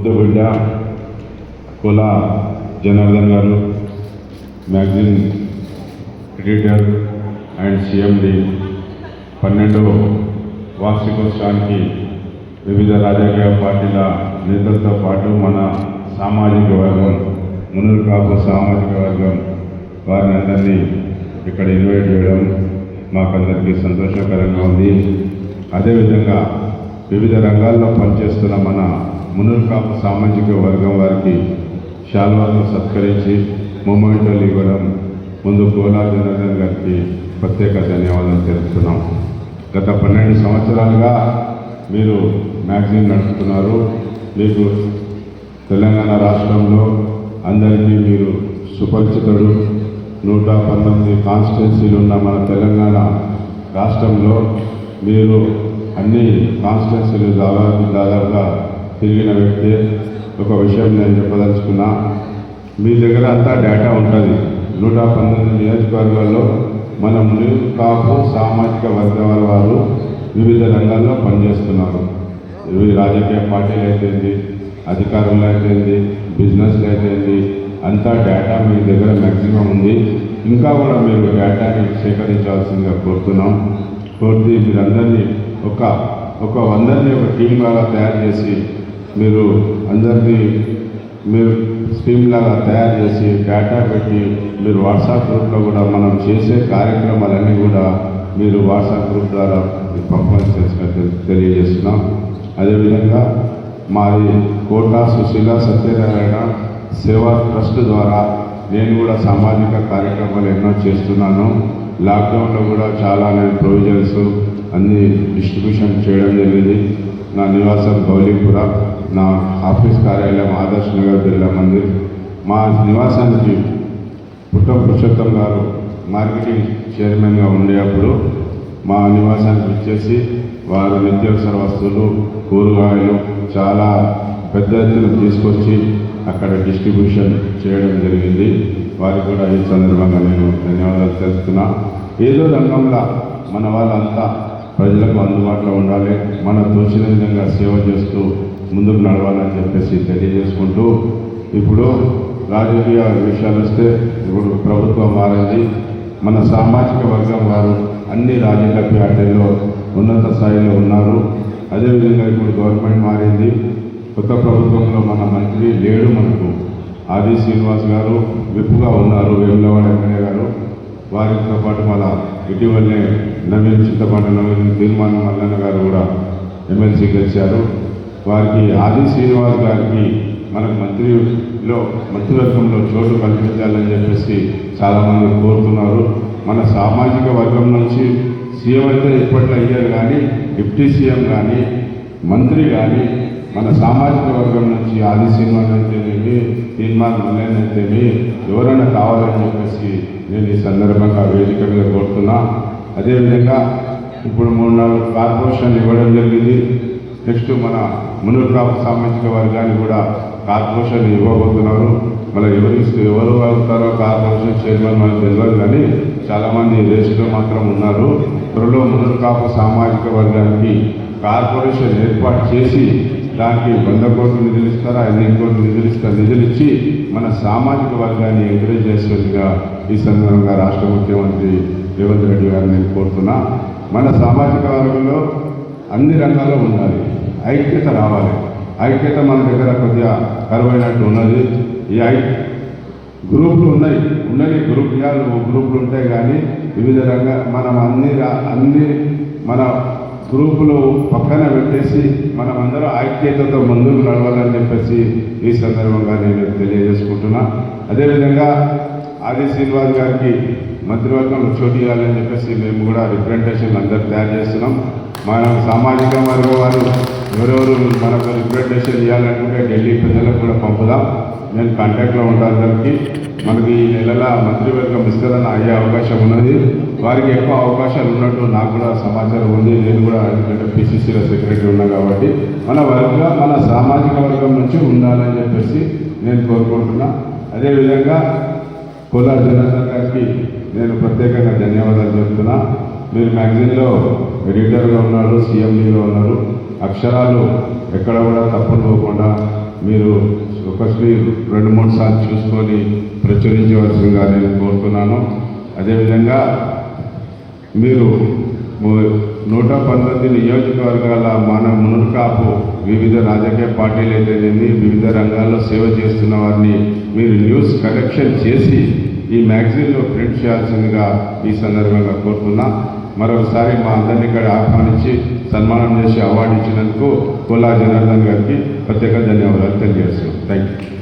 ముద్దుబిడ్డ కుల జనార్దన్ గారు మ్యాగజైన్ ఎడిటర్ అండ్ సిఎండి పన్నెండవ వార్షికోత్సవానికి వివిధ రాజకీయ పార్టీల నేతలతో పాటు మన సామాజిక వర్గం మునులు కాపు సామాజిక వర్గం వారిని అందరినీ ఇక్కడ ఇన్వైట్ చేయడం మాకందరికీ సంతోషకరంగా ఉంది. అదేవిధంగా వివిధ రంగాల్లో పనిచేస్తున్న మన మునులు కాపు సామాజిక వర్గం వారికి శాల్వాలను సత్కరించి మొమెంటోలు ఇవ్వడం ముందు కోలా జనార్దన్ గారికి ప్రత్యేక ధన్యవాదాలు తెలుపుతున్నాం. గత పన్నెండు సంవత్సరాలుగా మీరు మ్యాగజైన్ నడుపుతున్నారు. మీకు తెలంగాణ రాష్ట్రంలో అందరికీ మీరు సుపరిచితుడు. నూట పంతొమ్మిది కాన్స్టిట్యున్సీలు ఉన్న మన తెలంగాణ రాష్ట్రంలో మీరు అన్ని కాన్స్టిట్యున్సీలు దాదాపు దాదాపుగా తిరిగిన వ్యక్తి ఒక విషయం నేను చెప్పదలుచుకున్నా మీ దగ్గర అంతా డేటా ఉంటుంది. నూట పంతొమ్మిది నియోజకవర్గాల్లో మనం ముని కాపు సామాజిక వర్గాల వారు వివిధ రంగాల్లో పనిచేస్తున్నారు. ఇవి రాజకీయ పార్టీలు అయితేంది అధికారులు అయితేంది బిజినెస్లు అయితేంది అంతా డేటా మీ దగ్గర మ్యాక్సిమం ఉంది. ఇంకా కూడా మీరు డేటాని సేకరించాల్సిందిగా కోరుతున్నాం. కోరితే మీరందరినీ ఒక ఒక వందరిని ఒక టీం లాగా తయారు చేసి మీరు అందరినీ మీరు స్కీమ్ లాగా తయారు చేసి డేటా పెట్టి మీరు వాట్సాప్ గ్రూప్లో కూడా మనం చేసే కార్యక్రమాలన్నీ కూడా మీరు వాట్సాప్ గ్రూప్ ద్వారా పంపించాల్సిన తెలియజేస్తున్నాం. అదేవిధంగా మాది కోటా సుశీల సత్యనారాయణ సేవా ట్రస్ట్ ద్వారా నేను కూడా సామాజిక కార్యక్రమాలు ఎన్నో చేస్తున్నాను. లాక్డౌన్లో కూడా చాలా నేను ప్రొవిజన్స్ అన్ని డిస్ట్రిబ్యూషన్ చేయడం జరిగింది. నా నివాసం గౌలీపుర. నా ఆఫీస్ కార్యాలయం ఆదర్శ్ నగర్ బిర్లా మందిర్ మా నివాసానికి పుట్ట పురుషోత్తం గారు మార్కెటింగ్ చైర్మన్గా ఉండేటప్పుడు మా నివాసానికి ఇచ్చేసి వారు నిత్యావసర వస్తువులు కూరగాయలు చాలా పెద్ద ఎత్తున తీసుకొచ్చి అక్కడ డిస్ట్రిబ్యూషన్ చేయడం జరిగింది. వారికి కూడా ఈ సందర్భంగా నేను ధన్యవాదాలు తెలుస్తున్నా ఏదో రంగంలో మన వాళ్ళంతా ప్రజలకు అందుబాటులో ఉండాలి. మన తోచిన విధంగా సేవ చేస్తూ ముందుకు నడవాలని చెప్పేసి తెలియజేసుకుంటూ ఇప్పుడు రాజకీయ విషయాలు వస్తే ఇప్పుడు ప్రభుత్వం మారింది. మన సామాజిక వర్గం వారు అన్ని రాజకీయ పార్టీల్లో ఉన్నత స్థాయిలో ఉన్నారు. అదేవిధంగా ఇప్పుడు గవర్నమెంట్ మారింది. కొత్త ప్రభుత్వంలో మన మంత్రి లేడు మనకు. ఆది శ్రీనివాస్ గారు విప్పుగా ఉన్నారు వేములవాడ ఎమ్మెల్యే గారు. వారితో పాటు మళ్ళా ఇటీవలనే నవీన్ చింతపాటి నవీన్ తీర్మానం మల్లన్న గారు కూడా ఎమ్మెల్సీ గెలిచారు. వారికి ఆది శ్రీనివాస్ గారికి మనకు మంత్రిలో మంత్రివర్గంలో చోటు కల్పించాలని చెప్పేసి చాలామంది కోరుతున్నారు. మన సామాజిక వర్గం నుంచి సీఎం అయితే ఇప్పట్లో అయ్యారు కానీ డిప్యూటీ సీఎం కానీ మంత్రి కానీ మన సామాజిక వర్గం నుంచి ఆది శ్రీనివాస్ అయితేనేమి తీర్మానం మల్లెన్ అయితేమి ఎవరైనా కావాలని చెప్పేసి నేను ఈ సందర్భంగా వేదిక మీద కోరుతున్నా. అదేవిధంగా ఇప్పుడు మూడు నాలుగు కార్పొరేషన్లు ఇవ్వడం జరిగింది. నెక్స్ట్ మన మునుగు సామాజిక వర్గాన్ని కూడా కార్పొరేషన్ ఇవ్వబోతున్నారు. మళ్ళీ ఎవరు ఎవరు అవుతారో కార్పొరేషన్ చైర్మన్ మనకు తెలియదు కానీ చాలామంది రేసులో మాత్రం ఉన్నారు. త్వరలో మునుగు సామాజిక వర్గానికి కార్పొరేషన్ ఏర్పాటు చేసి దానికి వంద కోట్లు నిధులు ఇస్తారా ఎన్ని కోట్లు నిధులు ఇస్తారు నిధులు ఇచ్చి మన సామాజిక వర్గాన్ని ఎంకరేజ్ చేసేట్టుగా ఈ సందర్భంగా రాష్ట్ర ముఖ్యమంత్రి రేవంత్ రెడ్డి గారిని నేను కోరుతున్నా. మన సామాజిక వర్గంలో అన్ని రంగాల్లో ఉండాలి. ఐక్యత రావాలి. ఐక్యత మన దగ్గర కొద్దిగా కరువైనట్టు ఉన్నది. ఈ ఐ గ్రూపులు ఉన్నాయి. ఉన్నది గ్రూప్ గ్రూపులు ఉంటాయి కానీ వివిధ రంగ మనం అన్ని రా- అన్ని మన గ్రూపులు పక్కన పెట్టేసి మనం ఐక్యతతో ముందుకు నడవాలని చెప్పేసి ఈ సందర్భంగా నేను తెలియజేసుకుంటున్నా. అదేవిధంగా ఆది శ్రీనివాస్ గారికి మంత్రివర్గం చోటు ఇవ్వాలని చెప్పేసి మేము కూడా రిప్రజెంటేషన్ అందరు తయారు చేస్తున్నాం. మన సామాజిక వర్గ వారు ఎవరెవరు మనకు రిప్రజెంటేషన్ ఇవ్వాలనుకుంటే ఢిల్లీ ప్రజలకు కూడా పంపుదాం. నేను కాంటాక్ట్లో ఉంటాను అందరికీ. మనకి ఈ నెలల మంత్రివర్గం విస్తరణ అయ్యే అవకాశం ఉన్నది. వారికి ఎక్కువ అవకాశాలు ఉన్నట్టు నాకు కూడా సమాచారం ఉంది. నేను కూడా ఎందుకంటే పిసిసిలో సెక్రటరీ ఉన్నా కాబట్టి మన వర్గ మన సామాజిక వర్గం నుంచి ఉండాలని చెప్పేసి నేను కోరుకుంటున్నా. అదేవిధంగా కోలార్ జనార్దన్ గారికి నేను ప్రత్యేకంగా ధన్యవాదాలు చెప్తున్నా. మీరు మ్యాగజైన్లో ఎడిటర్గా ఉన్నారు సీఎండీగా ఉన్నారు. అక్షరాలు ఎక్కడ కూడా తప్పులు పోకుండా మీరు ఒకసారి రెండు మూడు సార్లు చూసుకొని ప్రచురించవలసిందిగా నేను కోరుతున్నాను. అదేవిధంగా మీరు నూట పంతొమ్మిది నియోజకవర్గాల మన మునుకాపు వివిధ రాజకీయ పార్టీలు అయితేనేమి వివిధ రంగాల్లో సేవ చేస్తున్న వారిని మీరు న్యూస్ కలెక్షన్ చేసి ఈ మ్యాగజైన్లో ప్రింట్ చేయాల్సిందిగా ఈ సందర్భంగా కోరుతున్నా. మరొకసారి మా అందరినీ ఇక్కడ ఆహ్వానించి సన్మానం చేసి అవార్డు ఇచ్చినందుకు కోలా జనార్దన్ గారికి ప్రత్యేక ధన్యవాదాలు తెలియజేస్తున్నాం. Thank you